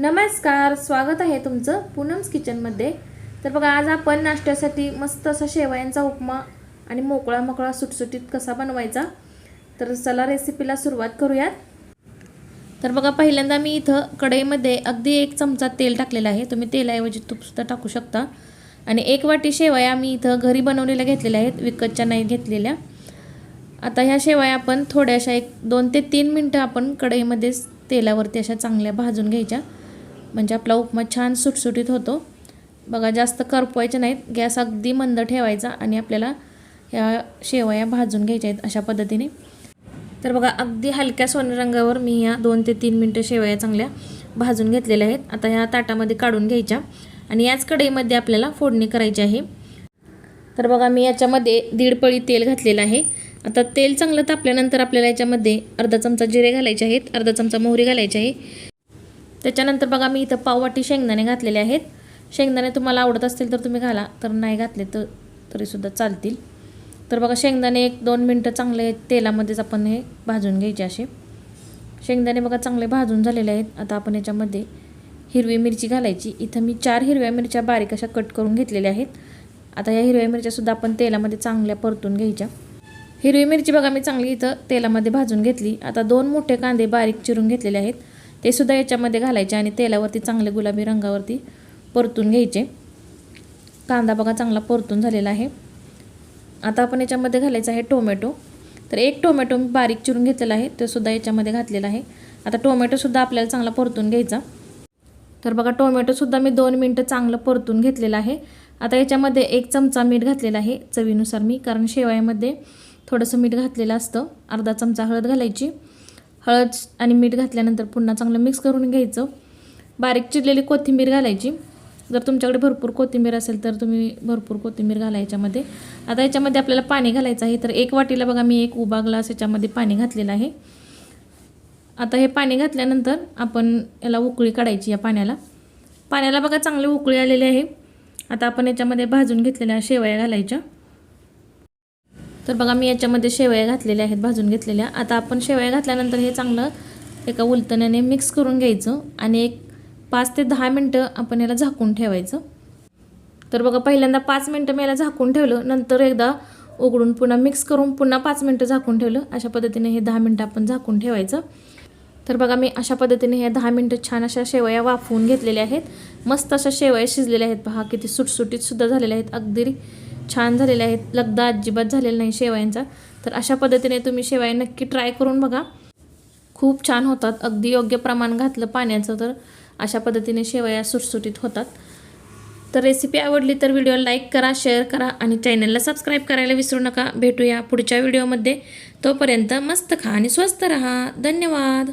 नमस्कार स्वागत आहे तुमचं पूनम्स किचनमध्ये तर बघा आज आपण नाश्त्यासाठी मस्त असा शेवयांचा उपमा आणि मोकळा मोकळा सुटसुटीत कसा बनवायचा? तर चला रेसिपीला सुरुवात करूयात. तर बघा पहिल्यांदा मी इथं कढईमध्ये अगदी एक चमचा तेल टाकलेलं आहे. तुम्ही तेलाऐवजी तूपसुद्धा टाकू शकता. आणि एक वाटी शेवया मी इथं घरी बनवलेल्या घेतलेल्या आहेत विकतच्या नाही घेतलेल्या. आता ह्या शेवया आपण थोड्याशा एक दोन ते तीन मिनटं आपण कढईमध्येच तेलावरती अशा चांगल्या भाजून घ्यायच्या. म्हणजे आपला उपमा छान सुटसुटीत होतो. बघा जास्त करपवायचे नाहीत. गॅस अगदी मंद ठेवायचा आणि आपल्याला ह्या शेवया भाजून घ्यायच्या आहेत अशा पद्धतीने. तर बघा अगदी हलक्या सोने रंगावर मी ह्या दोन ते तीन मिनटं शेवया चांगल्या भाजून घेतलेल्या आहेत. आता ह्या ताटामध्ये काढून घ्यायच्या आणि याच कढईमध्ये आपल्याला फोडणी करायची आहे. तर बघा मी याच्यामध्ये दीड पळी तेल घातलेलं आहे. आता तेल चांगलं तापल्यानंतर आपल्याला याच्यामध्ये अर्धा चमचा जिरे घालायचे आहेत. अर्धा चमचा मोहरी घालायची आहे. त्याच्यानंतर बघा मी इथं पाववाटी शेंगदाणे घातलेले आहेत. शेंगदाणे तुम्हाला आवडत असतील तर तुम्ही घाला तर नाही घातले तर तरीसुद्धा चालतील. तर बघा शेंगदाणे एक दोन मिनटं चांगले तेलामध्येच आपण हे भाजून घ्यायचे असे. शेंगदाणे बघा चांगले भाजून झालेले आहेत. आता आपण याच्यामध्ये हिरवी मिरची घालायची. इथं मी चार हिरव्या मिरच्या बारीक अशा कट करून घेतलेल्या आहेत. आता या हिरव्या मिरच्यासुद्धा आपण तेलामध्ये चांगल्या परतून घ्यायच्या. हिरवी मिरची बघा मी चांगली इथं तेलामध्ये भाजून घेतली. आता दोन मोठे कांदे बारीक चिरून घेतलेले आहेत. ते सुद्धा याच्यामध्ये घालायचे आणि तेलावरती चांगले गुलाबी रंगावरती परतून घ्यायचे. कांदा बघा चांगला परतून झालेला आहे. आता आपण याच्यामध्ये घालायचं आहे टोमॅटो. तर एक टोमॅटो मी बारीक चिरून घेतलेला आहे तो सुद्धा याच्यामध्ये घातलेला आहे. आता टोमॅटोसुद्धा आपल्याला चांगला परतून घ्यायचा. तर बघा टोमॅटोसुद्धा मी दोन मिनटं चांगलं परतून घेतलेलं आहे. आता याच्यामध्ये एक चमचा मीठ घातलेला आहे चवीनुसार मी कारण शेवयामध्ये थोडंसं मीठ घातलेलं असतं. अर्धा चमचा हळद घालायची. हळद आणि मीठ घातल्यानंतर पुन्हा चांगलं मिक्स करून घ्यायचं. बारीक चिरलेली कोथिंबीर घालायची. जर तुमच्याकडे भरपूर कोथिंबीर असेल तर तुम्ही भरपूर कोथिंबीर घाला याच्यामध्ये. आता याच्यामध्ये आपल्याला पाणी घालायचं आहे तर एक वाटीला बघा मी एक उभा ग्लास याच्यामध्ये पाणी घातलेलं आहे. आता हे पाणी घातल्यानंतर आपण याला उकळी काढायची या पाण्याला. पाण्याला बघा चांगली उकळी आलेली आहे. आता आपण याच्यामध्ये भाजून घेतलेल्या शेवया घालायच्या. तर बघा मी याच्यामध्ये शेवया घातलेल्या आहेत भाजून घेतलेल्या. आता आपण शेवया घातल्यानंतर हे चांगलं एका उलतण्याने मिक्स करून घ्यायचं आणि एक पाच ते दहा मिनटं आपण याला झाकून ठेवायचं. तर बघा पहिल्यांदा पाच मिनटं मी याला झाकून ठेवलं नंतर एकदा उघडून पुन्हा मिक्स करून पुन्हा पाच मिनटं झाकून ठेवलं. अशा पद्धतीने हे दहा मिनटं आपण झाकून ठेवायचं. तर बघा मी अशा पद्धतीने ह्या दहा मिनटं छान अशा शेवया वाफवून घेतलेल्या आहेत. मस्त अशा शेवया शिजलेल्या आहेत. पहा किती सुटसुटीत सुद्धा झालेल्या आहेत. अगदी छान झालेले आहेत. लगदा अजिबात झालेला नाही शेवयांचा. तर अशा पद्धतीने तुम्ही शेवया नक्की ट्राय करून बघा. खूप छान होतात. अगदी योग्य प्रमाण घातलं पाण्याचं तर अशा पद्धतीने शेवया सुटसुटीत होतात. तर रेसिपी आवडली तर व्हिडिओला लाईक करा शेअर करा आणि चॅनलला सबस्क्राईब करायला विसरू नका. भेटूया पुढच्या व्हिडिओमध्ये तोपर्यंत मस्त खा आणि स्वस्त रहा. धन्यवाद.